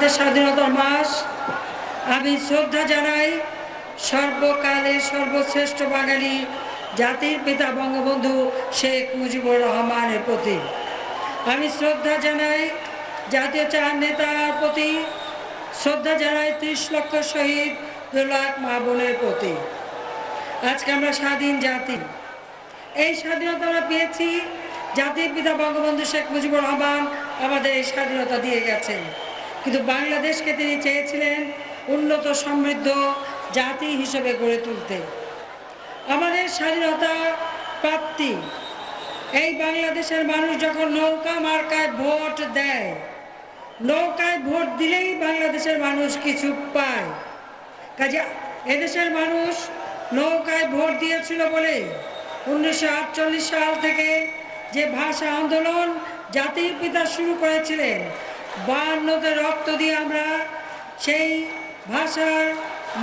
আমাদের স্বাধীনতার মাস, আমি শ্রদ্ধা জানাই সর্বকালের সর্বশ্রেষ্ঠ বাঙালি জাতির পিতা বঙ্গবন্ধু শেখ মুজিবুর রহমানের প্রতি। আমি শ্রদ্ধা জানাই জাতীয় চার নেতার প্রতি, শ্রদ্ধা জানাই ত্রিশ লক্ষ শহীদ দু লাখ মা বোনের প্রতি। আজকে আমরা স্বাধীন জাতি। এই স্বাধীনতা আমরা পেয়েছি, জাতির পিতা বঙ্গবন্ধু শেখ মুজিবুর রহমান আমাদের এই স্বাধীনতা দিয়ে গেছেন। কিন্তু বাংলাদেশকে তিনি চেয়েছিলেন উন্নত সমৃদ্ধ জাতি হিসেবে গড়ে তুলতে। আমাদের স্বাধীনতা প্রাপ্তি, এই বাংলাদেশের মানুষ যখন নৌকা মার্কায় ভোট দেয়, নৌকায় ভোট দিলেই বাংলাদেশের মানুষ কিছু পায়। কাজে এদেশের মানুষ নৌকায় ভোট দিয়েছিল বলে উনিশশো আটচল্লিশ সাল থেকে যে ভাষা আন্দোলন জাতির পিতা শুরু করেছিলেন বায়ান্নতে রক্ত দিয়ে আমরা সেই ভাষার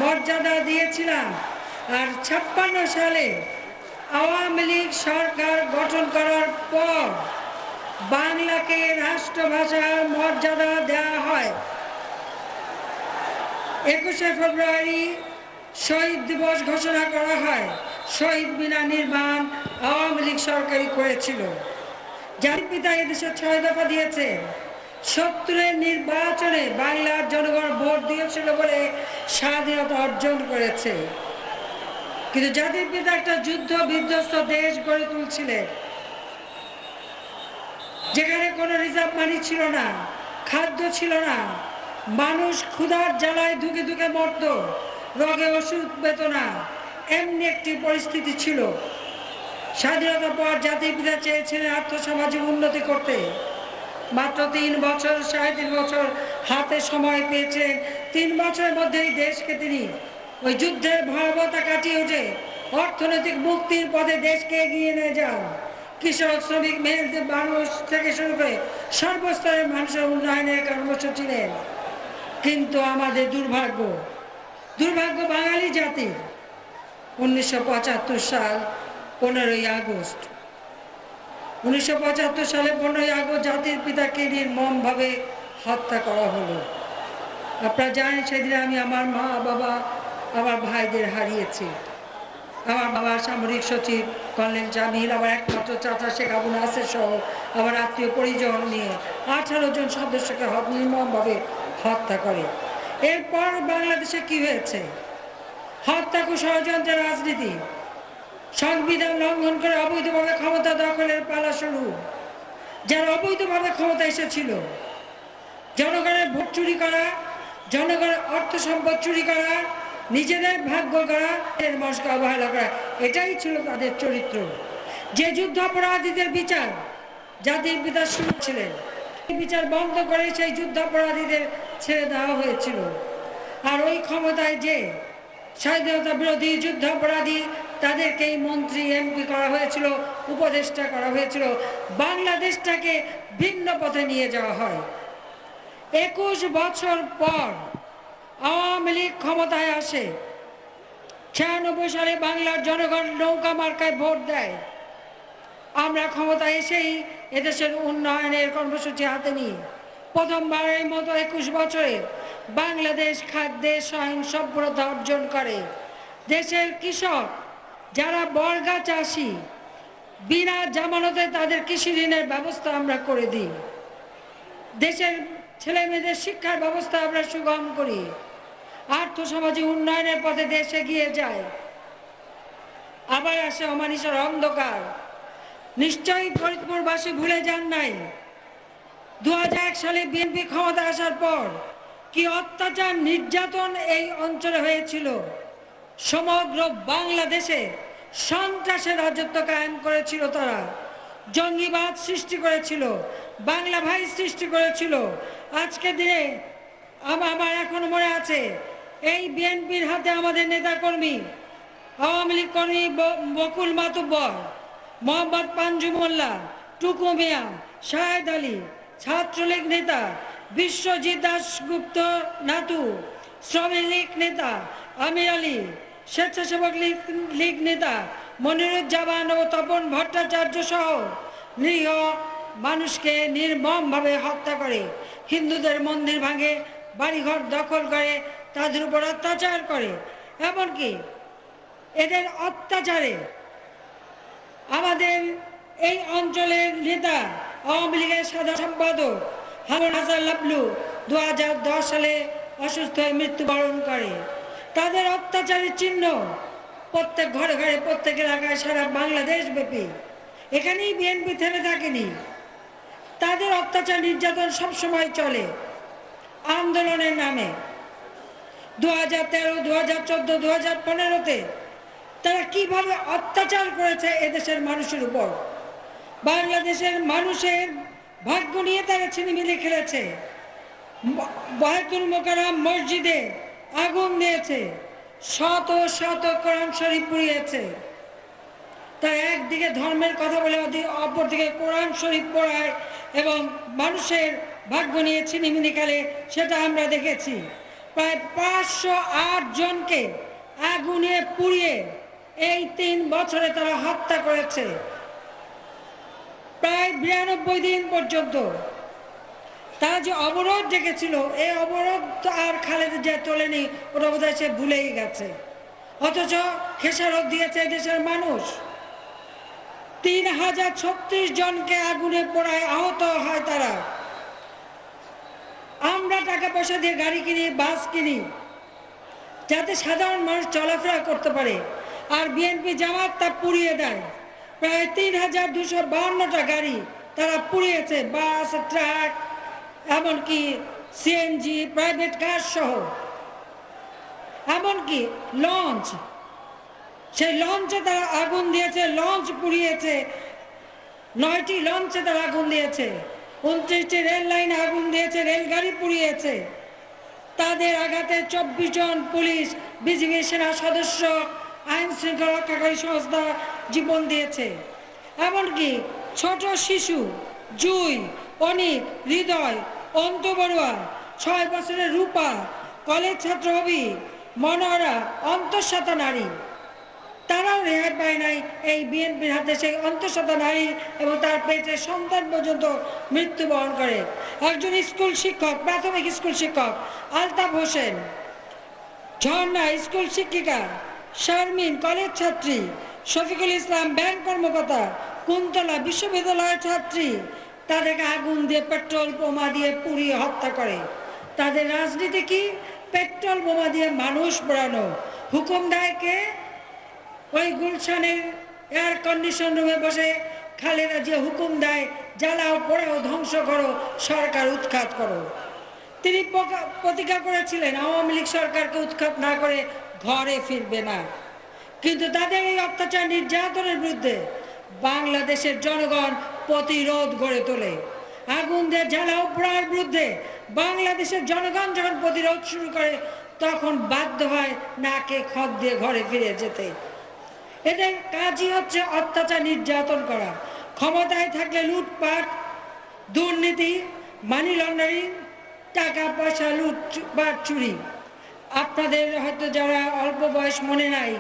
মর্যাদা দিয়েছিলাম। আর ছাপ্পান্ন সালে আওয়ামী লীগ সরকার গঠন করার পর বাংলাকে রাষ্ট্রভাষার মর্যাদা দেওয়া হয়। একুশে ফেব্রুয়ারি শহীদ দিবস ঘোষণা করা হয়। শহীদ মিনার নির্মাণ আওয়ামী লীগ সরকারই করেছিল। জাতির পিতা এদেশে ছয় দফা দিয়েছে। সত্তরের নির্বাচনে বাংলার জনগণ ভোট দিয়েছিল বলে স্বাধীনতা অর্জন করেছে। কিন্তু জাতির পিতা একটা যুদ্ধ বিধ্বস্ত দেশ গড়ে তুলছিলেন। যেখানে কোনো রিজার্ভ মানি ছিল না, খাদ্য ছিল না, মানুষ ক্ষুধার জ্বালায় ধুকে ধুকে মরত, রোগে ওষুধ পেত না, এমনি একটি পরিস্থিতি ছিল। স্বাধীনতার পর জাতির পিতা চেয়েছিলেন আর্থসামাজিক উন্নতি করতে। মাত্র তিন বছর, সাড়ে তিন বছর হাতে সময় পেয়েছেন তিন বছরের মধ্যেই দেশকে তিনি ওই যুদ্ধের ভয়াবহতা কাটিয়ে উঠে অর্থনৈতিক মুক্তির পথে দেশকে এগিয়ে নিয়ে যান। কৃষক, শ্রমিক মেহনতি মানুষ থেকে শুরু করে সর্বস্তরের মানুষের উন্নয়নের কর্মসূচি ছিলেন কিন্তু আমাদের দুর্ভাগ্য দুর্ভাগ্য বাঙালি জাতির। উনিশশো পঁচাত্তর সাল, পনেরোই আগস্ট। উনিশশো পঁচাত্তর সালে পনেরোই আগস্ট জাতির পিতাকে নির্মমভাবে হত্যা করা হলো। আপনারা জানেন সেদিন আমি আমার মা, বাবা, আমার ভাইদের হারিয়েছি। আমার বাবা সামরিক সচিব কর্নেল জামিল, আমার একমাত্র চাচা শেখ আবু নাসের সহ আমার আত্মীয় পরিজন নিয়ে আঠারো জন সদস্যকে নির্মমভাবে হত্যা করে। এরপর বাংলাদেশে কি হয়েছে? হত্যা কু ষড়যন্ত্রের রাজনীতি। সংবিধান লঙ্ঘন করে অবৈধভাবে ক্ষমতা দখলের পালা শুরু। যারা অবৈধভাবে ক্ষমতা এসেছিল। জনগণের ভোট চুরি করা, জনগণের অর্থ সম্পদ চুরি করা, নিজেদের ভাগ্য করা এর মস্কা অবহেলা করা, এটাই ছিল তাদের চরিত্র। যে যুদ্ধ অপরাধীদের বিচার, জাতির পিতা শুরু ছিলেন বিচার বন্ধ করে সেই যুদ্ধাপরাধীদের ছেড়ে দেওয়া হয়েছিল। আর ওই ক্ষমতায় যে স্বাধীনতা বিরোধী যুদ্ধাপরাধী, তাদেরকেই মন্ত্রী, এমপি করা হয়েছিল, উপদেষ্টা করা হয়েছিল। বাংলাদেশটাকে ভিন্ন পথে নিয়ে যাওয়া হয়। একুশ বছর পর আওয়ামী লীগ ক্ষমতায় আসে। ছিয়ানব্বই সালে বাংলার জনগণ নৌকা মার্কায় ভোট দেয়। আমরা ক্ষমতা এসেই এদেশের উন্নয়নের কর্মসূচি হাতে নিই। প্রথমবারের মতো একুশ বছরে বাংলাদেশ খাদ্যে স্বয়ংসম্পূর্ণতা অর্জন করে। দেশের কৃষক যারা বর্গা চাষি, বিনা জামানতে তাদের কৃষি ঋণের ব্যবস্থা আমরা করে দিই। দেশের ছেলে মেয়েদের শিক্ষার ব্যবস্থা আমরা সুগম করি। আর্থ আর্থসামাজিক উন্নয়নের পথে দেশে এগিয়ে যায়। আবার আসে অমানিসের অন্ধকার। নিশ্চয়ই ফরিদপুরবাসী ভুলে যান নাই। দু হাজার এক সালে বিএনপি ক্ষমতা আসার পর কি অত্যাচার নির্যাতন এই অঞ্চলে হয়েছিল? সমগ্র বাংলাদেশে সন্ত্রাসের রাজত্ব কায়েম করেছিল তারা। জঙ্গিবাদ সৃষ্টি করেছিল, বাংলা ভাই সৃষ্টি করেছিল। আজকের দিনে আম- আমার এখন মনে আছে, এই বিএনপির হাতে আমাদের নেতাকর্মী, আওয়ামী লীগ কর্মী বকুল মাতুব্বর, মোহাম্মদ পাঞ্জু মোল্লা, টুকু মিয়া, শাহেদ আলী, ছাত্রলীগ নেতা বিশ্বজিৎ দাসগুপ্ত নাতু শ্রমিক লীগ নেতা, আমির আলী, স্বেচ্ছাসেবক লীগ নেতা, মনিরুজ্জামান ও তপন ভট্টাচার্য সহ নিরীহ মানুষকে নির্মমভাবে হত্যা করে, হিন্দুদের মন্দির ভাঙে, বাড়িঘর দখল করে, তাদের উপর অত্যাচার করে। এমনকি এদের অত্যাচারে আমাদের এই অঞ্চলের নেতা, আওয়ামী লীগের সাধারণ সম্পাদক হারুন হাসান লাবলু দু সালে অসুস্থ হয়ে মৃত্যুবরণ করে। তাদের অত্যাচারের চিহ্ন প্রত্যেক ঘরে ঘরে প্রত্যেক এলাকায় সারা বাংলাদেশ ব্যাপী এখানেই বিএনপি থেমে থাকেনি। তাদের অত্যাচার নির্যাতন সবসময় চলে আন্দোলনের নামে। দু হাজার তেরো দু হাজার চোদ্দ দু হাজার পনেরোতে তারা কীভাবে অত্যাচার করেছে এদেশের মানুষের উপর? বাংলাদেশের মানুষের ভাগ্য নিয়ে তারা ছিনিমিনি খেলেছে। বায়তুল মোকারাম মসজিদে আগুন দিয়েছে। শত শত কোরআন শরীফ পুড়িয়েছে। তাই একদিকে ধর্মের কথা বলে অপরদিকে কোরআন শরীফ পড়ায় এবং মানুষের ভাগ্য নিয়ে ছিনিমিনি খেলে, সেটা আমরা দেখেছি। প্রায় পাঁচশো আট জনকে আগুনে পুড়িয়ে এই তিন বছরে তারা হত্যা করেছে। প্রায় বিরানব্বই দিন পর্যন্ত। তারা যে অবরোধ ডেকেছিল, এই অবরোধ তো আর খালেদা জিয়া তোলেনি, ওটা বোধহয় সে ভুলেই গেছে। অথচ খেসারত দিয়েছে দেশের মানুষ। তিন হাজার ছত্রিশ জনকে আগুনে পোড়ায় আহত হয় তারা। আমরা টাকা পয়সা দিয়ে গাড়ি কিনি, বাস কিনি, যাতে সাধারণ মানুষ চলাফেরা করতে পারে। আর বিএনপি জামাত তা পুড়িয়ে দেয়। প্রায় তিন হাজার দুশো বাহান্নটা গাড়ি তারা পুড়িয়েছে, বাস, ট্রাক, এমনকি সিএনজি প্রাইভেট কার সহ। এমনকি লঞ্চ সেই লঞ্চে তারা আগুন দিয়েছে লঞ্চ পুড়িয়েছে। নয়টি লঞ্চে তারা আগুন দিয়েছে। উনত্রিশটি রেল লাইনে আগুন দিয়েছে রেলগাড়ি পুড়িয়েছে। তাদের আঘাতে চব্বিশ জন পুলিশ বিজিবি সেনা সদস্য আইন শৃঙ্খলা রক্ষাকারী সংস্থা জীবন দিয়েছে। এমনকি ছোট শিশু, জুই, অনিক, হৃদয় অন্ত বড়ুয়া ছয় বছরের রূপা, কলেজ ছাত্র হবি, মনোহরা, অন্তঃসত্ত্বা নারী। তারাও রেহাই পায় নাই এই বিএনপির হাতে সেই অন্তঃসত্ত্বা নারী এবং তার পেটে সন্তান পর্যন্ত মৃত্যুবরণ করে। একজন স্কুল শিক্ষক, প্রাথমিক স্কুল শিক্ষক, আলতাফ হোসেন। ঝর্ণা স্কুল শিক্ষিকা শারমিন কলেজ ছাত্রী, শফিকুল ইসলাম ব্যাংক কর্মকর্তা, কুন্তলা বিশ্ববিদ্যালয়ের ছাত্রী, তাদেরকে আগুন দিয়ে পেট্রোল বোমা দিয়ে পুড়িয়ে হত্যা করে। তাদের রাজনীতি কি? পেট্রোল বোমা দিয়ে মানুষ পোড়ানো। হুকুম দেয় কে? ওই গুলশানের এয়ার কন্ডিশন রুমে বসে খালেদা যে হুকুম দেয়, জ্বালাও, পোড়াও, ধ্বংস করো, সরকার উৎখাত করো। তিনি প্রতিজ্ঞা করেছিলেন, আওয়ামী লীগ সরকারকে উৎখাত না করে ঘরে ফিরবে না। কিন্তু তাদের এই অত্যাচার নির্যাতনের বিরুদ্ধে বাংলাদেশের জনগণ প্রতিরোধ গড়ে তোলে। আগুন দিয়ে জ্বালাও পোড়ার বিরুদ্ধে বাংলাদেশের জনগণ যখন প্রতিরোধ শুরু করে, তখন বাধ্য হয় নাকে খত দিয়ে ঘরে ফিরে যেতে। এদের কাজই হচ্ছে অত্যাচার নির্যাতন করা। ক্ষমতায় থাকলে লুটপাট, দুর্নীতি মানি লন্ডারিং টাকা পয়সা লুট বা চুরি। আপনাদের হয়তো যারা অল্প বয়স মনে নাই,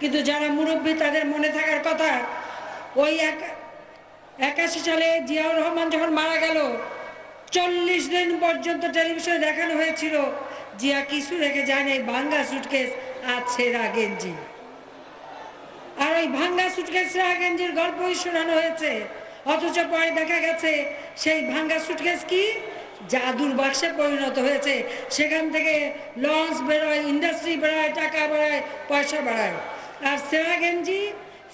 কিন্তু যারা মুরব্বী, তাদের মনে থাকার কথা, ওই এক একাশি সালে জিয়াউর রহমান যখন মারা গেল, চল্লিশ দিন পর্যন্ত টেলিভিশনে দেখানো হয়েছিল, জিয়া কিছু রেখে যায়নি ভাঙ্গা সুটকেস আর ছেঁড়া গেঞ্জি আর ওই ভাঙ্গা সুটকেসের আগেঞ্জির গল্পই শোনানো হয়েছে, অথচ পরে দেখা গেছে, সেই ভাঙ্গা সুটকেস কি? জাদুর বাক্সে পরিণত হয়েছে। সেখান থেকে লঞ্চ বেরোয় ইন্ডাস্ট্রি বেরোয়, টাকা বাড়ায় পয়সা বাড়ায় আর সেরা গেঞ্জি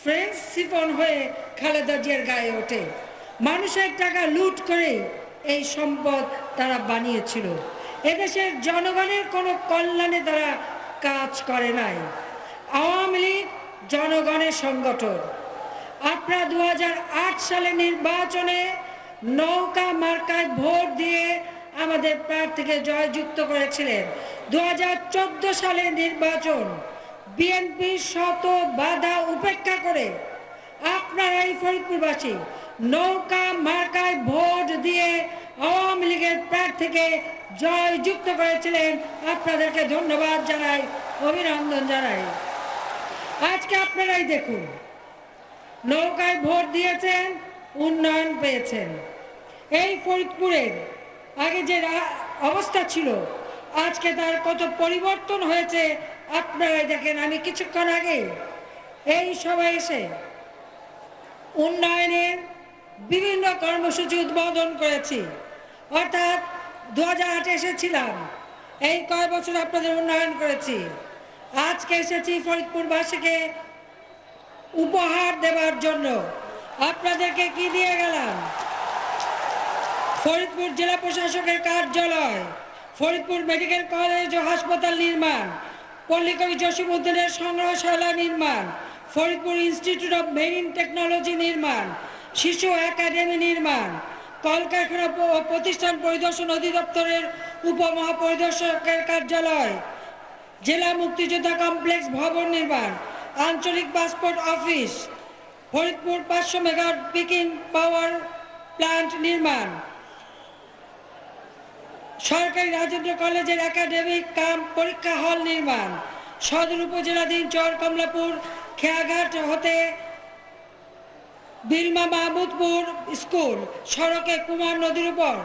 ফ্রেঞ্চ সিফন হয়ে খালেদা জিয়ার গায়ে ওঠে। মানুষের টাকা লুট করে এই সম্পদ তারা বানিয়েছিল। এদেশের জনগণের কোনো কল্যাণে তারা কাজ করে নাই। আওয়ামী লীগ জনগণের সংগঠন। আপনারা দু হাজার আট সালে নির্বাচনে নৌকা মার্কায় ভোট দিয়ে আমাদের প্রার্থীকে জয়যুক্ত করেছিলেন। দু হাজার চোদ্দ সালে নির্বাচন। বিএনপি শত বাধা উপেক্ষা করে। আপনারা এই ফরিদপুরবাসী, নৌকা মার্কায় ভোট দিয়ে আওয়ামী লীগের প্রার্থীকে জয়যুক্ত করেছিলেন। আপনাদেরকে ধন্যবাদ জানাই, অভিনন্দন জানাই। আজকে আপনারাই দেখুন, নৌকায় ভোট দিয়েছেন, উন্নয়ন পেয়েছেন। এই ফরিদপুরের আগে যে অবস্থা ছিল, আজকে তার কত পরিবর্তন হয়েছে আপনারাই দেখেন, আমি কিছুক্ষণ আগে এই সভায় এসে উন্নয়নের বিভিন্ন কর্মসূচি উদ্বোধন করেছি। অর্থাৎ দু হাজার আটে এসেছিলাম, এই কয় বছর আপনাদের উন্নয়ন করেছি। আজকে এসেছি ফরিদপুরবাসীকে উপহার দেওয়ার জন্য। আপনাদেরকে কি দিয়ে গেলাম? ফরিদপুর জেলা প্রশাসকের কার্যালয়, ফরিদপুর মেডিকেল কলেজ ও হাসপাতাল নির্মাণ, পল্লীকবি জসিমুদ্দিনের সংগ্রহশালা নির্মাণ, Faridpur institute of marine technology নির্মাণ, শিশু একাডেমি নির্মাণ, কলকারখানা ও প্রতিষ্ঠান পরিদর্শন অধিদপ্তরের উপমহাপরিদর্শকের কার্যালয়, জেলা মুক্তিযোদ্ধা কমপ্লেক্স ভবন নির্মাণ, আঞ্চলিক পাসপোর্ট অফিস, ফরিদপুর পাঁচশো মেগাওয়াট পিকিং পাওয়ার প্লান্ট নির্মাণ সরকারি রাজেন্দ্র কলেজের একাডেমিক কাম পরীক্ষা হল নির্মাণ। সদর উপজেলাধীন চর কমলাপুর, খেয়াঘাট হতে বিলমা মাহমুদপুর স্কুল, সড়কে কুমার নদীর উপর।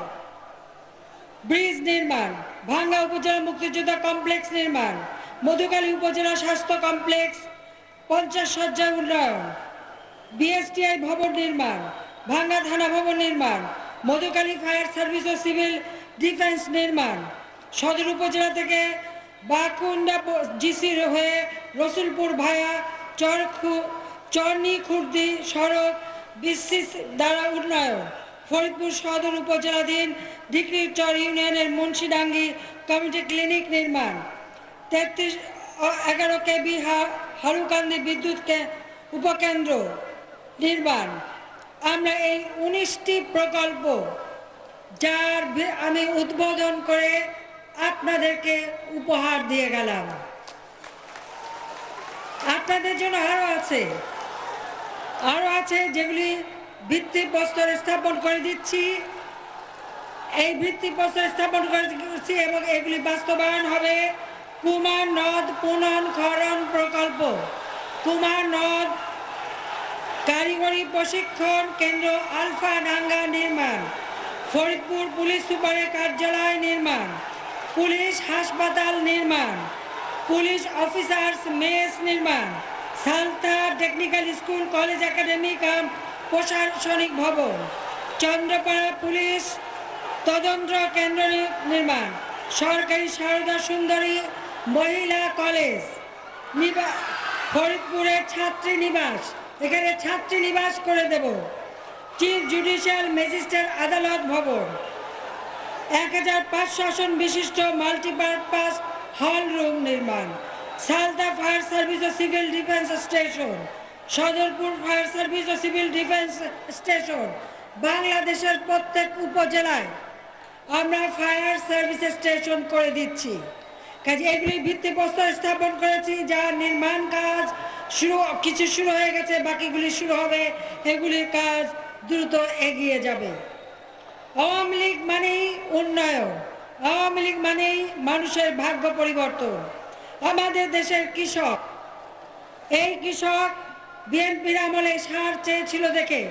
ব্রিজ নির্মাণ, ভাঙ্গা উপজেলা মুক্তিযোদ্ধা কমপ্লেক্স নির্মাণ মধুকালী উপজেলা স্বাস্থ্য কমপ্লেক্স, পঞ্চাশ সজ্জা উন্নয়ন। বিএসটিআই ভবন নির্মাণ, ভাঙ্গা থানা ভবন নির্মাণ মধুকালী ফায়ার সার্ভিস ও সিভিল ডিফেন্স নির্মাণ। সদর উপজেলা থেকে বাকুন্ডা জিসির হয়ে রসুলপুর ভায়া চরখু চরনি খুর্দি সড়ক বিসিস দ্বারা উন্নয়ন। ফরিদপুর সদর উপজেলাধীন ডিগ্রির চর ইউনিয়নের মুন্সিডাঙ্গি কমিউনিটি ক্লিনিক নির্মাণ। তেত্রিশ এগারো কেবি হারুকান্দি বিদ্যুৎ উপকেন্দ্র নির্মাণ। আমরা এই উনিশটি প্রকল্প যার আমি উদ্বোধন করে আপনাদেরকে উপহার দিয়ে গেলাম। আপনাদের জন্য আরও আছে। আরও আছে যেগুলি ভিত্তি প্রস্তর স্থাপন করে দিচ্ছি। এই ভিত্তি প্রস্তর স্থাপন করে দিচ্ছি এবং এগুলি বাস্তবায়ন হবে। কুমার নদ খনন প্রকল্প। কুমার নদ কারিগরি প্রশিক্ষণ কেন্দ্র আলফা ডাঙ্গা নির্মাণ। ফরিদপুর পুলিশ সুপারের কার্যালয় নির্মাণ, পুলিশ হাসপাতাল নির্মাণ, পুলিশ অফিসার্স মেস নির্মাণ, Salta technical school, college academy cum প্রশাসনিক ভবন, চন্দ্রপাড়া পুলিশ তদন্ত কেন্দ্র নির্মাণ, সরকারি সারদা সুন্দরী মহিলা কলেজ ফরিদপুরের ছাত্রী নিবাস, এখানে ছাত্রী নিবাস করে দেব। চিফ জুডিশিয়াল ম্যাজিস্ট্রেট আদালত ভবন এক হাজার পাঁচশো আসন বিশিষ্ট মাল্টিপারপাস হল রুম নির্মাণ। সালদা ফায়ার সার্ভিস ও civil defence station Sadarpur fire service ও সিভিল ডিফেন্স স্টেশন বাংলাদেশের প্রত্যেক উপজেলায় আমরা ফায়ার সার্ভিস স্টেশন করে দিচ্ছি। কাজে এগুলি ভিত্তিপ্রস্তর স্থাপন করেছি যার নির্মাণ কাজ শুরু, কিছু শুরু হয়ে গেছে, বাকিগুলি শুরু হবে, এগুলির কাজ দ্রুত এগিয়ে যাবে। আওয়ামী লীগ মানেই উন্নয়ন, আওয়ামী লীগ মানেই মানুষের ভাগ্য পরিবর্তন। আমাদের দেশের কৃষক, এই কৃষক বিএনপির আমলে সার চেয়েছিল দেখে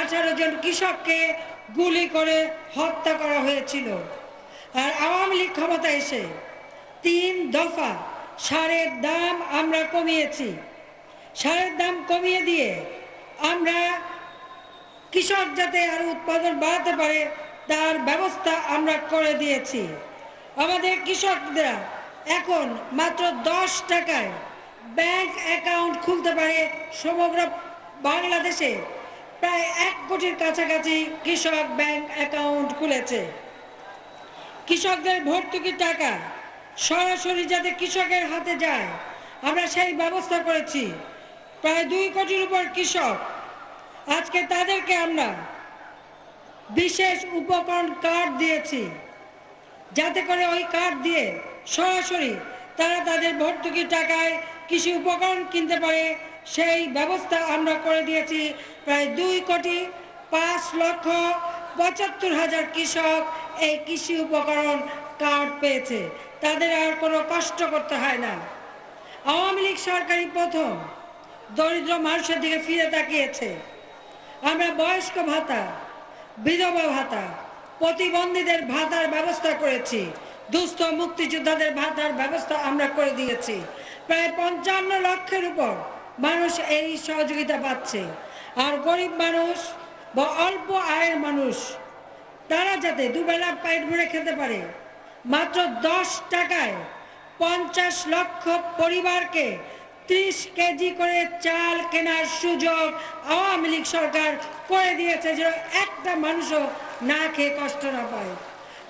আঠারো জন কৃষককে গুলি করে হত্যা করা হয়েছিল। আর আওয়ামী লীগ ক্ষমতা এসে তিন দফা সারের দাম আমরা কমিয়েছি। সারের দাম কমিয়ে দিয়ে আমরা কৃষক যাতে আরও উৎপাদন বাড়াতে পারে, তার ব্যবস্থা আমরা করে দিয়েছি। আমাদের কৃষকরা এখন মাত্র দশ টাকায় ব্যাংক অ্যাকাউন্ট খুলতে পারে সমগ্র বাংলাদেশে। প্রায় এক কোটির কাছাকাছি কৃষক ব্যাংক অ্যাকাউন্ট খুলেছে। কৃষকদের ভর্তুকি টাকা সরাসরি যাতে কৃষকের হাতে যায়, আমরা সেই ব্যবস্থা করেছি। প্রায় দুই কোটির উপর কৃষক আজকে তাদেরকে আমরা বিশেষ উপকরণ কার্ড দিয়েছি। যাতে করে ওই কার্ড দিয়ে সরাসরি তারা তাদের ভর্তুকি টাকায় কৃষি উপকরণ কিনতে পারে, সেই ব্যবস্থা আমরা করে দিয়েছি প্রায় দুই কোটি পাঁচ লক্ষ পঁচাত্তর হাজার কৃষক এই কৃষি উপকরণ কার্ড পেয়েছে। তাদের আর কোনো কষ্ট করতে হয় না। আওয়ামী লীগ সরকারি প্রথম দরিদ্র মানুষের দিকে ফিরে তাকিয়েছে। আমরা বয়স্ক ভাতা, বিধবা ভাতা, প্রতিবন্ধীদের ভাতার ব্যবস্থা করেছি। দুস্থ মুক্তিযোদ্ধাদের ভাতার ব্যবস্থা আমরা করে দিয়েছি। প্রায় পঞ্চান্ন লক্ষের উপর মানুষ এই সহযোগিতা পাচ্ছে। আর গরিব মানুষ বা অল্প আয়ের মানুষ, তারা যাতে দুবেলা পেট ভরে খেতে পারে, মাত্র দশ টাকায় পঞ্চাশ লক্ষ পরিবারকে ত্রিশ কেজি করে চাল কেনার সুযোগ আওয়ামী লীগ সরকার করে দিয়েছে যে একটা মানুষও না খেয়ে কষ্ট না পায়।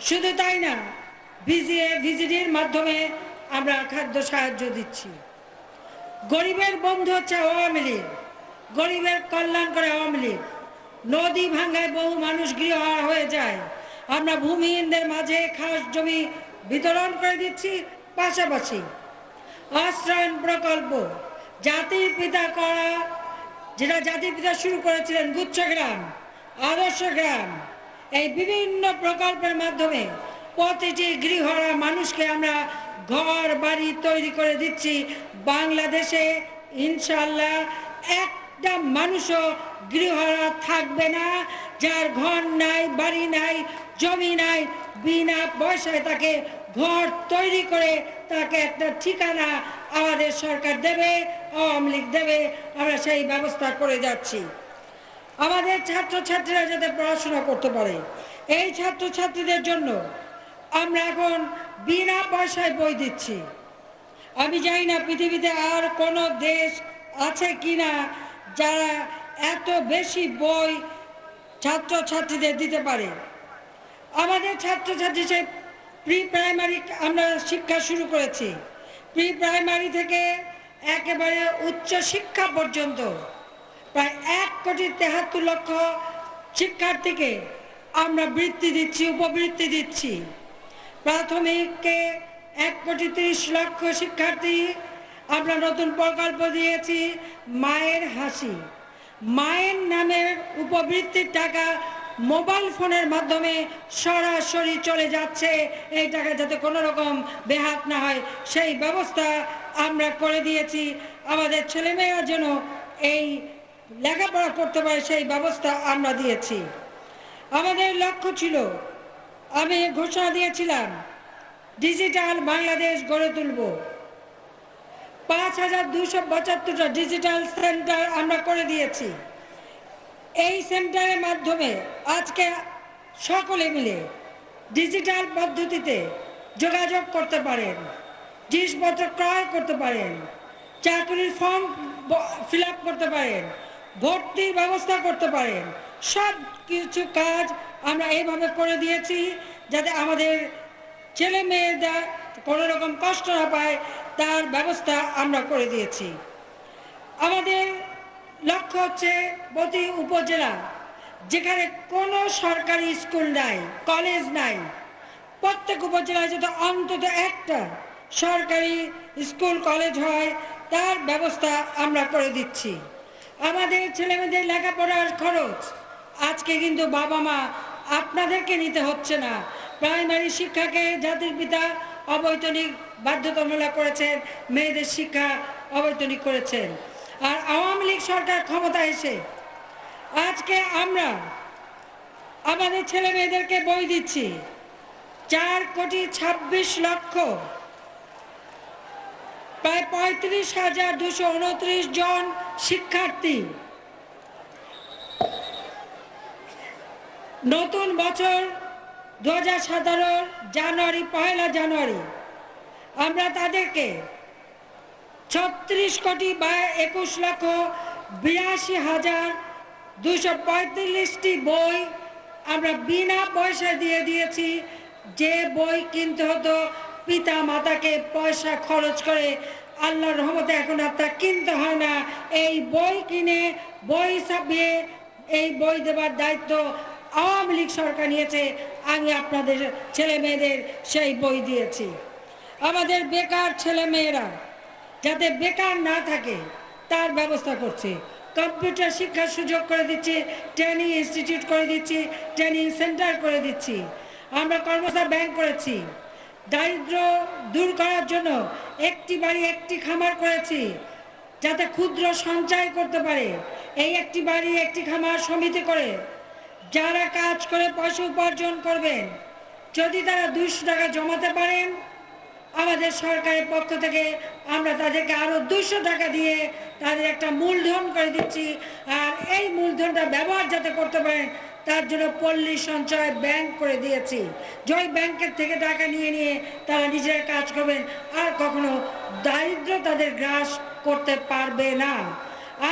শুধু তাই না ভিজিএ ভিজিডির মাধ্যমে আমরা খাদ্য সাহায্য দিচ্ছি। গরিবের বন্ধু হচ্ছে আওয়ামী লীগ, গরিবের কল্যাণ করে আওয়ামী লীগ। নদী ভাঙ্গায় বহু মানুষ গৃহহারা হয়ে যায়। আমরা ভূমিহীনদের মাঝে খাস জমি বিতরণ করে দিচ্ছি পাশাপাশি। আশ্রয়ন প্রকল্প। জাতির পিতা করা, যেটা জাতির পিতা শুরু করেছিলেন গুচ্ছগ্রাম আদর্শ গ্রাম। এই বিভিন্ন প্রকল্পের মাধ্যমে প্রতিটি গৃহরা মানুষকে আমরা ঘর, বাড়ি তৈরি করে দিচ্ছি। বাংলাদেশে ইনশাল্লাহ একটা মানুষও গৃহরা থাকবে না, যার ঘর নাই, বাড়ি নাই, জমি নাই, বিনা পয়সায় তাকে ঘর তৈরি করে তাকে একটা ঠিকানা আমাদের সরকার দেবে, আওয়ামী লীগ দেবে, আমরা সেই ব্যবস্থা করে যাচ্ছি। আমাদের ছাত্রছাত্রীরা যাতে পড়াশোনা করতে পারে, এই ছাত্রছাত্রীদের জন্য আমরা এখন বিনা পয়সায় বই দিচ্ছি। আমি জানি না পৃথিবীতে আর কোনো দেশ আছে কি না যারা এত বেশি বই ছাত্রছাত্রীদের দিতে পারে। আমাদের ছাত্রছাত্রী সেই প্রি প্রাইমারি আমরা শিক্ষা শুরু করেছি। প্রি প্রাইমারি থেকে একেবারে উচ্চ শিক্ষা পর্যন্ত প্রায় এক কোটি তেহাত্তর লক্ষ শিক্ষার্থীকে আমরা বৃত্তি দিচ্ছি, উপবৃত্তি দিচ্ছি। প্রাথমিককে এক কোটি তিরিশ লক্ষ শিক্ষার্থী আমরা নতুন প্রকল্প দিয়েছি, মায়ের হাসি। মায়ের নামের উপবৃত্তির টাকা মোবাইল ফোনের মাধ্যমে সরাসরি চলে যাচ্ছে। এই টাকা যাতে কোনো রকম বেহাত না হয়, সেই ব্যবস্থা আমরা করে দিয়েছি। আমাদের ছেলেমেয়েরা যেন এই লেখাপড়া করতে পারে, সেই ব্যবস্থা আমরা দিয়েছি। আমাদের লক্ষ্য ছিল, আমি ঘোষণা দিয়েছিলাম, ডিজিটাল বাংলাদেশ গড়ে তুলব। পাঁচ হাজার দুশো পঁচাত্তরটা ডিজিটাল সেন্টার আমরা করে দিয়েছি। এই সেন্টারের মাধ্যমে আজকে সকলে মিলে ডিজিটাল পদ্ধতিতে যোগাযোগ করতে পারেন জিনিসপত্র ক্রয় করতে পারেন চাকরির ফর্ম ফিল করতে পারেন ভর্তির ব্যবস্থা করতে পারেন, সব কিছু কাজ আমরা এইভাবে করে দিয়েছি যাতে আমাদের ছেলে মেয়েরা কোনো রকম কষ্ট না পায়, তার ব্যবস্থা আমরা করে দিয়েছি। আমাদের লক্ষ্য হচ্ছে প্রতি উপজেলা, যেখানে কোনো সরকারি স্কুল নাই, কলেজ নাই। প্রত্যেক উপজেলায় যাতে অন্তত একটা সরকারি স্কুল, কলেজ হয়, তার ব্যবস্থা আমরা করে দিচ্ছি। আমাদের ছেলেমেয়েদের লেখাপড়ার খরচ আজকে কিন্তু বাবা মা আপনাদেরকে নিতে হচ্ছে না। প্রাইমারি শিক্ষাকে জাতির পিতা অবৈতনিক বাধ্যতামূলক করেছেন, মেয়েদের শিক্ষা অবৈতনিক করেছেন। আর আওয়ামী লীগ সরকার ক্ষমতা এসে আজকে আমরা আমাদের ছেলে মেয়েদেরকে বই দিচ্ছি। চার কোটি ছাব্বিশ লক্ষ, প্রায় পঁয়ত্রিশ হাজার দুশো উনত্রিশ জন শিক্ষার্থী। নতুন বছর দু হাজার সতেরো জানুয়ারি, পয়লা জানুয়ারি, আমরা তাদেরকে ছত্রিশ কোটি বা একুশ লক্ষ বিরাশি হাজার দুশো পঁয়তাল্লিশটি বই আমরা বিনা পয়সা দিয়ে দিয়েছি। যে বই কিনতে হতো, পিতা মাতাকে পয়সা খরচ করে আল্লাহর রহমতে এখন আর তা কিনতে হয় না। এই বই কিনে, বই ছাপিয়ে এই বই দেবার দায়িত্ব আওয়ামী লীগ সরকার নিয়েছে। আমি আপনাদের ছেলে মেয়েদের সেই বই দিয়েছি। আমাদের বেকার ছেলে মেয়েরা যাতে বেকার না থাকে, তার ব্যবস্থা করছে। কম্পিউটার শিক্ষার সুযোগ করে দিচ্ছি ট্রেনিং ইনস্টিটিউট করে দিচ্ছি ট্রেনিং সেন্টার করে দিচ্ছি। আমরা কর্মসংস্থান ব্যাংক করেছি। দারিদ্র দূর করার জন্য একটি বাড়ি একটি খামার করেছি, যাতে ক্ষুদ্র সঞ্চয় করতে পারে। এই একটি বাড়ি একটি খামার সমিতি করে যারা কাজ করে পয়সা উপার্জন করবেন, যদি তারা দুইশো টাকা জমাতে পারেন আমাদের সরকারের পক্ষ থেকে আমরা তাদেরকে আরও দুশো টাকা দিয়ে তাদের একটা মূলধন করে দিচ্ছি। আর এই মূলধনটা ব্যবহার যাতে করতে পারেন, তার জন্য পল্লী সঞ্চয় ব্যাংক করে দিয়েছি। যে ওই ব্যাংকের থেকে টাকা নিয়ে নিয়ে তারা নিজেরা কাজ করবেন, আর কখনো দারিদ্র তাদের গ্রাস করতে পারবে না।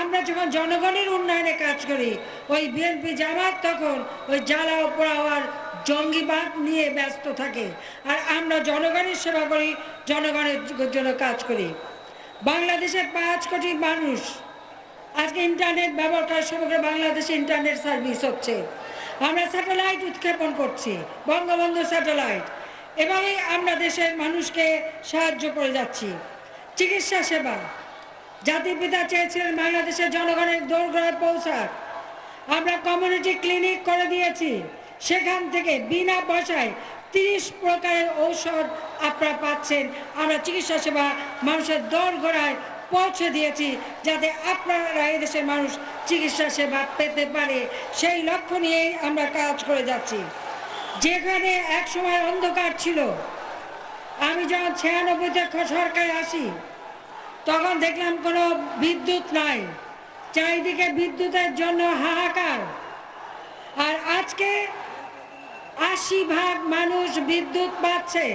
আমরা যখন জনগণের উন্নয়নে কাজ করি, ওই বিএনপি জামাত তখন ওই জ্বালা পোড়াওয়ার জঙ্গিবাদ নিয়ে ব্যস্ত থাকে। আর আমরা জনগণের সেবা করি, জনগণের জন্য কাজ করি। বাংলাদেশের পাঁচ কোটি মানুষ আজকে ইন্টারনেট ব্যবহার করে সমগ্র বাংলাদেশে ইন্টারনেট সার্ভিস হচ্ছে। আমরা স্যাটেলাইট উৎক্ষেপণ করছি, বঙ্গবন্ধু স্যাটেলাইট এভাবেই আমরা দেশের মানুষকে সাহায্য করে যাচ্ছি। চিকিৎসা সেবা। জাতির পিতা চেয়েছিলেন বাংলাদেশের জনগণের দৌড়গড়ায় পৌঁছাক আমরা কমিউনিটি ক্লিনিক করে দিয়েছি। সেখান থেকে বিনা পয়সায় তিরিশ প্রকারের ঔষধ আপনারা পাচ্ছেন। আমরা চিকিৎসা সেবা মানুষের দর দৌড়গড়ায় পৌঁছে দিয়েছি যাতে আপনারা এই দেশের মানুষ চিকিৎসা সেবা পেতে পারে। সেই লক্ষ্য নিয়েই আমরা কাজ করে যাচ্ছি। যেখানে এক সময় অন্ধকার ছিল। আমি যখন ছিয়ানব্বইতে সরকারে আসি, তখন দেখলাম কোনো বিদ্যুৎ নাই। চারিদিকে বিদ্যুতের জন্য হাহাকার। আর আজকে আশি ভাগ মানুষ বিদ্যুৎ পাচ্ছে।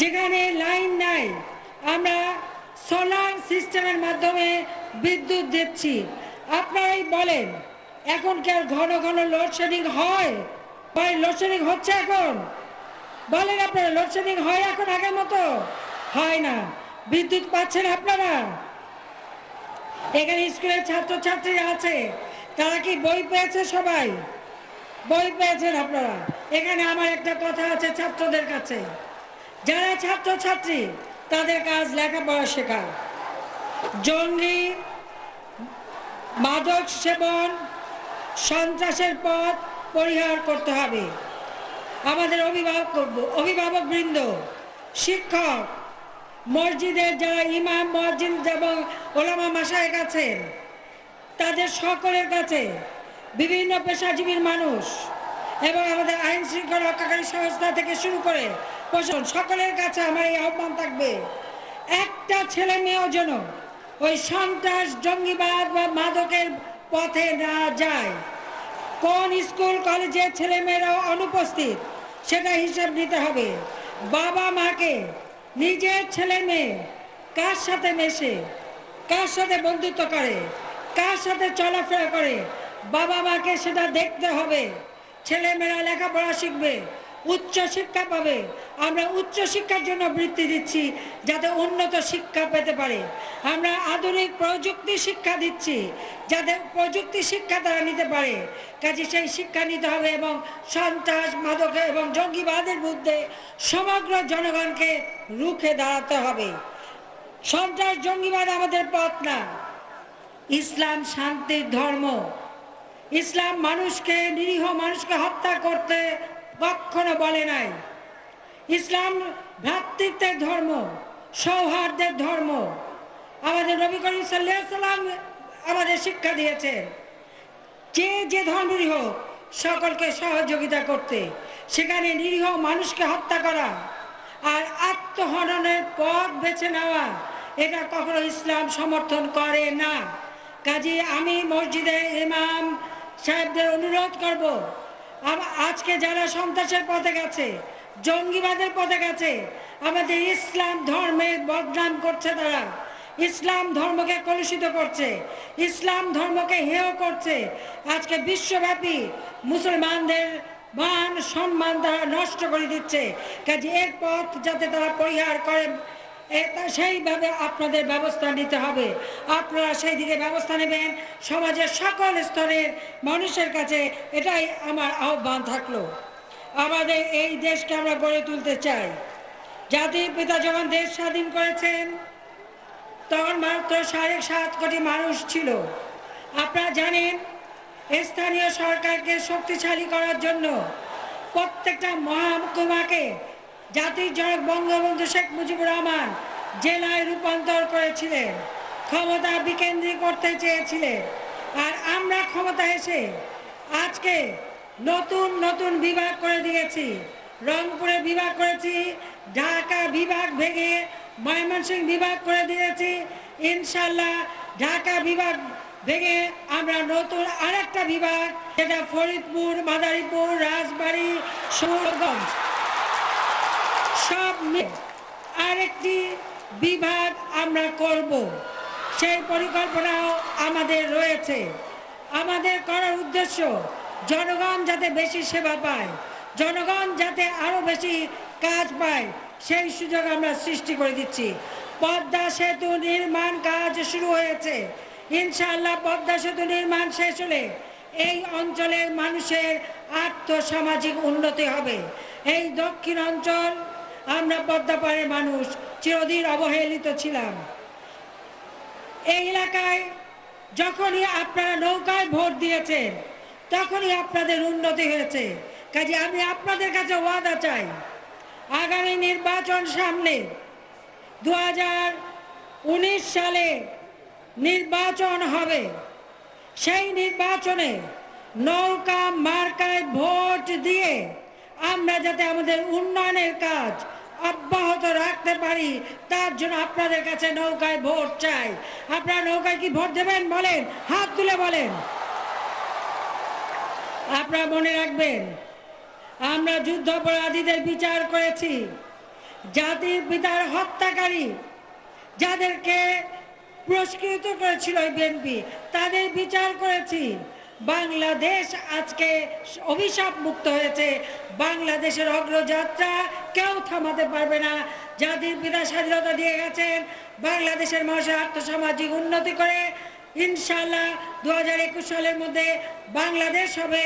যেখানে লাইন নাই। আমরা সোলার সিস্টেমের মাধ্যমে বিদ্যুৎ দিচ্ছি। আপনারাই বলেন, এখন কি আর ঘন ঘন লোডশেডিং হয়? লোডশেডিং হচ্ছে এখন? বলেন আপনারা লোডশেডিং হয় এখন আগের মতো? হয় না। বিদ্যুৎ পাচ্ছেন আপনারা? এখানে স্কুলের ছাত্রছাত্রীরা আছে। তারা কি বই পেয়েছে সবাই? বই পেয়েছেন আপনারা? এখানে আমার একটা কথা আছে ছাত্রদের কাছে। যারা ছাত্রছাত্রী, তাদের কাজ লেখাপড়া শেখা জঙ্গি, মাদক সেবন, সন্ত্রাসের পথ পরিহার করতে হবে। আমাদের অভিভাবক অভিভাবক বৃন্দ, শিক্ষক, মসজিদের যারা ইমাম, মসজিদ এবং ওলামা মাসায় আছেন তাদের সকলের কাছে বিভিন্ন পেশাজীবীর মানুষ এবং আমাদের আইন শৃঙ্খলা রক্ষাকারী সংস্থা থেকে শুরু করে প্রশাসন, সকলের কাছে আমার এই আহ্বান থাকবে। একটা ছেলে মেয়েও যেন ওই সন্ত্রাস, জঙ্গিবাদ বা মাদকের পথে না যায়। কোন স্কুল, কলেজে ছেলে মেয়েরা অনুপস্থিত, সেটা হিসাব নিতে হবে। বাবা মাকে, নিজের ছেলে মেয়ে কার সাথে মেশে, কার সাথে বন্ধুত্ব করে? কার সাথে চলাফেরা করে? বাবা মাকে সেটা দেখতে হবে। ছেলে মেয়েরা লেখাপড়া শিখবে, উচ্চ শিক্ষা পাবে। আমরা উচ্চ শিক্ষার জন্য বৃত্তি দিচ্ছি যাতে উন্নত শিক্ষা পেতে পারে। আমরা আধুনিক প্রযুক্তি শিক্ষা দিচ্ছি যাতে প্রযুক্তি শিক্ষা তারা নিতে পারে। কাজে সেই শিক্ষা নিতে হবে এবং সন্ত্রাস, মাদক এবং জঙ্গিবাদের বিরুদ্ধে সমগ্র জনগণকে রুখে দাঁড়াতে হবে। সন্ত্রাস, জঙ্গিবাদ আমাদের পথ না। ইসলাম শান্তির ধর্ম। ইসলাম মানুষকে, নিরীহ মানুষকে হত্যা করতে কখনো বলে নাই। ইসলাম ভ্রাতৃত্বের ধর্ম, সৌহার্দ্যের ধর্ম। আমাদের নবী করিম সাল্লাম আমাদের শিক্ষা দিয়েছেন যে যে ধর্মেরই হোক সকলকে সহযোগিতা করতে। সেখানে নিরীহ মানুষকে হত্যা করা আর আত্মহননের পথ বেছে নেওয়া, এটা কখনো ইসলাম সমর্থন করে না। কাজে আমি মসজিদে ইমাম সাহেবদের অনুরোধ করব। আজকে যারা সন্ত্রাসের পথে গেছে, জঙ্গিবাদের পথে গেছে, আমাদের ইসলাম ধর্মের বদনাম করছে তারা। ইসলাম ধর্মকে কলুষিত করছে, ইসলাম ধর্মকে হেয় করছে। আজকে বিশ্বব্যাপী মুসলমানদের মান সম্মান তারা নষ্ট করে দিচ্ছে। কাজে এর পথ যাতে তারা পরিহার করে এটা সেইভাবে আপনাদের ব্যবস্থা নিতে হবে। আপনারা সেই দিকে ব্যবস্থা নেবেন। সমাজের সকল স্তরের মানুষের কাছে এটাই আমার আহ্বান থাকল। আমাদের এই দেশকে আমরা গড়ে তুলতে চাই। জাতির পিতা যখন দেশ স্বাধীন করেছেন, তখন মাত্র সাড়ে সাত কোটি মানুষ ছিল। আপনারা জানেন, স্থানীয় সরকারকে শক্তিশালী করার জন্য প্রত্যেকটা মহাকুমাকে জাতির জনক বঙ্গবন্ধু শেখ মুজিবুর রহমান জেলায় রূপান্তর করেছিলেন, ক্ষমতা বিকেন্দ্রী করতে চেয়েছিলেন। আর আমরা ক্ষমতা এসে আজকে নতুন নতুন বিভাগ করে দিয়েছি। রংপুরে বিভাগ করেছি, ঢাকা বিভাগ ভেঙে ময়মনসিংহ বিভাগ করে দিয়েছি। ইনশাল্লাহ ঢাকা বিভাগ ভেঙে আমরা নতুন আরেকটা বিভাগ যেটা ফরিদপুর, মাদারীপুর, রাজবাড়ী সুরগঞ্জ সব আরেকটি বিভাগ আমরা করব। সেই পরিকল্পনাও আমাদের রয়েছে। আমাদের করার উদ্দেশ্য, জনগণ যাতে বেশি সেবা পায়, জনগণ যাতে আরও বেশি কাজ পায়, সেই সুযোগ আমরা সৃষ্টি করে দিচ্ছি। পদ্মা সেতু নির্মাণ কাজ শুরু হয়েছে। ইনশাআল্লাহ পদ্মা সেতু নির্মাণ শেষ হলে এই অঞ্চলের মানুষের আর্থসামাজিক উন্নতি হবে। এই দক্ষিণ অঞ্চল আমরা পদ্মাপাড়ের মানুষ, চিরদিন অবহেলিত ছিলাম। এই এলাকায় যখনই আপনারা নৌকায় ভোট দিয়েছেন, তখনই আপনাদের উন্নতি হয়েছে। কাজে আমি আপনাদের কাছে ওয়াদা চাই, আগামী নির্বাচন সামনে দু সালে নির্বাচন হবে। সেই নির্বাচনে নৌকা মার্কায় ভোট দিয়ে আমরা যাতে আমাদের উন্নয়নের কাজ অব্যাহত রাখতে পারি, তার জন্য আপনাদের কাছে নৌকায় ভোট চাই। আপনারা নৌকায় কি ভোট দেবেন বলেন? হাত তুলে বলেন। আপনারা মনে রাখবেন, আমরা যুদ্ধাপরাধীদের বিচার করেছি। জাতির পিতার হত্যাকারী যাদেরকে পুরস্কৃত করেছিল বিএনপি, তাদের বিচার করেছি। বাংলাদেশ আজকে অভিশাপ মুক্ত হয়েছে। বাংলাদেশের অগ্রযাত্রা কেউ থামাতে পারবে না। জাতির পিতা স্বাধীনতা দিয়ে গেছেন। বাংলাদেশের মানুষের আর্থসামাজিক উন্নতি করে ইনশাল্লাহ দু হাজার একুশ সালের মধ্যে বাংলাদেশ হবে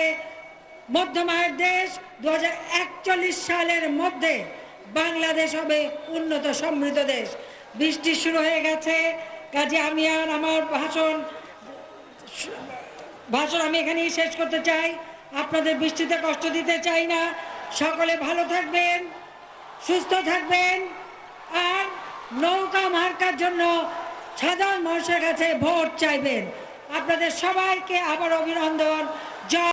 মধ্যমায়ের দেশ। দু হাজার একচল্লিশ সালের মধ্যে বাংলাদেশ হবে উন্নত সমৃদ্ধ দেশ। বৃষ্টি শুরু হয়ে গেছে। কাজে আমি আর আমার ভাষণ ভাষণ আমি এখানেই শেষ করতে চাই। আপনাদের বৃষ্টিতে কষ্ট দিতে চাই না। সকলে ভালো থাকবেন, সুস্থ থাকবেন, আর নৌকা মার্কার জন্য সাধারণ মানুষের কাছে ভোট চাইবেন। আপনাদের সবাইকে আবার অভিনন্দন।